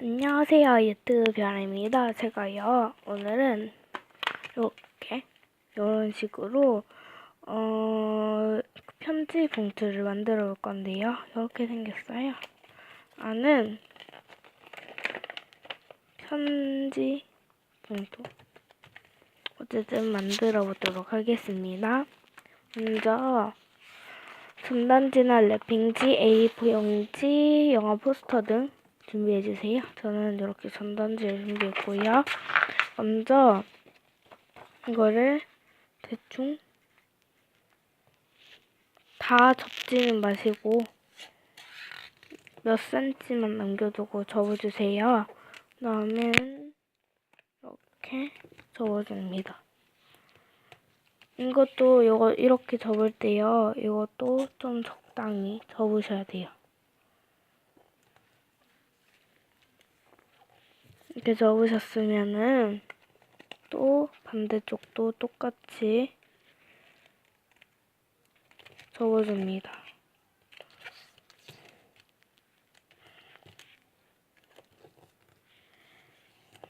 안녕하세요 유튜브 별입니다. 제가요 오늘은 이렇게 이런 식으로 어 편지 봉투를 만들어 볼 건데요. 이렇게 생겼어요. 안은 편지 봉투 어쨌든 만들어 보도록 하겠습니다. 먼저 전단지나 랩핑지, A4 용지, 영화 포스터 등 준비해 주세요. 저는 이렇게 전단지를 준비했고요. 먼저 이거를 대충 다 접지는 마시고 몇 센치만 남겨두고 접어주세요. 그 다음엔 이렇게 접어줍니다. 이것도 이거 이렇게 접을 때요. 이것도 좀 적당히 접으셔야 돼요. 이렇게 접으셨으면은 또 반대쪽도 똑같이 접어줍니다.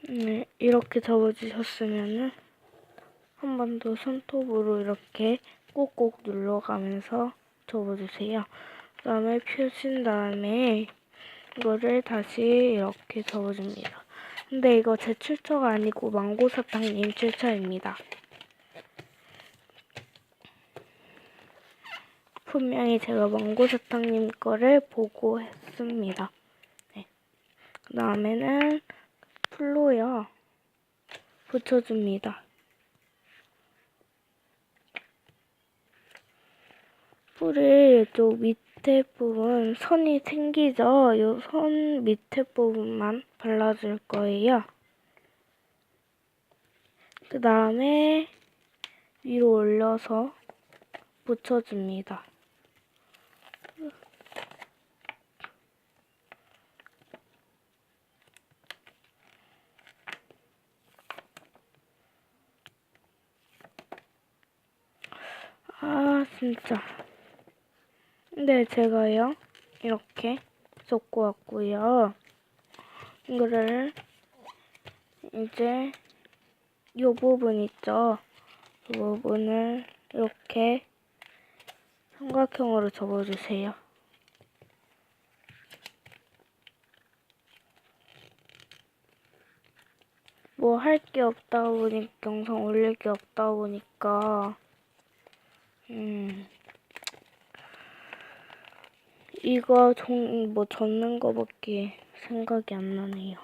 네, 이렇게 접어주셨으면은 한 번 더 손톱으로 이렇게 꼭꼭 눌러가면서 접어주세요. 그 다음에 펴신 다음에 이거를 다시 이렇게 접어줍니다. 근데 이거 제 출처가 아니고 망고사탕님 출처입니다. 분명히 제가 망고사탕님 거를 보고 했습니다. 네. 그 다음에는 풀로요. 붙여줍니다. 풀을 이쪽 밑에 부분 선이 생기죠? 이선 밑에 부분만 발라줄 거예요. 그 다음에 위로 올려서 붙여줍니다. 아, 진짜. 근데 제가요, 이렇게 섞고 왔고요. 이거를 이제 이 부분 있죠? 이 부분을 이렇게 삼각형으로 접어주세요. 뭐 할 게 없다 보니까 영상 올릴 게 없다 보니까 음 이거 종, 뭐 젓는 거밖에 생각이 안 나네요.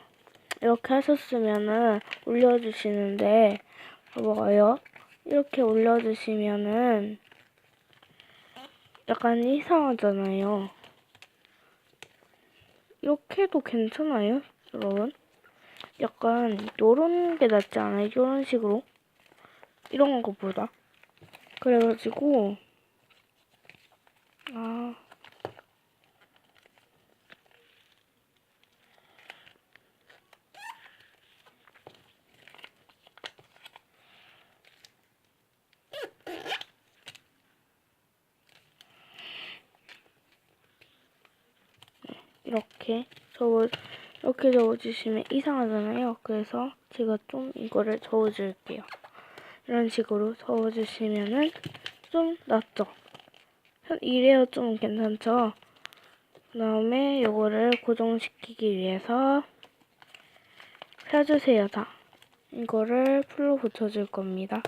이렇게 하셨으면은 올려주시는데 뭐가요? 이렇게 올려주시면은 약간 이상하잖아요. 이렇게 해도 괜찮아요, 여러분? 약간 요런 게 낫지 않아요? 이런 식으로 이런 거보다 그래가지고 아 이렇게 접어 이렇게 접어주시면 이상하잖아요. 그래서 제가 좀 이거를 접어줄게요. 이런 식으로 접어주시면은 좀 낫죠. 이래야 좀 괜찮죠. 그 다음에 이거를 고정시키기 위해서 펴주세요 다. 이거를 풀로 붙여줄 겁니다.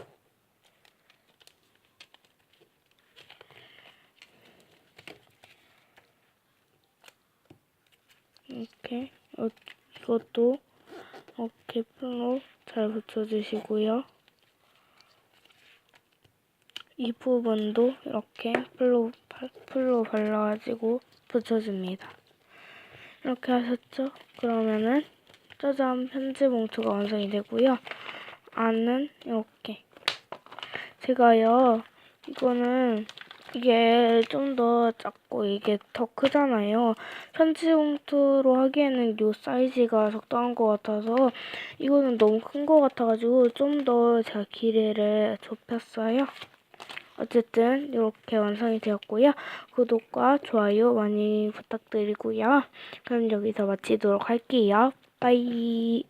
이렇게 어, 이것도 이렇게 풀로 잘 붙여주시고요. 이 부분도 이렇게 풀로, 풀로 발라가지고 붙여줍니다. 이렇게 하셨죠? 그러면은 짜잔 편지 봉투가 완성이 되고요. 안은 이렇게 제가요 이거는 이게 좀 더 작고 이게 더 크잖아요. 편지 봉투로 하기에는 요 사이즈가 적당한 것 같아서 이거는 너무 큰 것 같아가지고 좀 더 제가 길이를 좁혔어요. 어쨌든 이렇게 완성이 되었고요. 구독과 좋아요 많이 부탁드리고요. 그럼 여기서 마치도록 할게요. 빠이.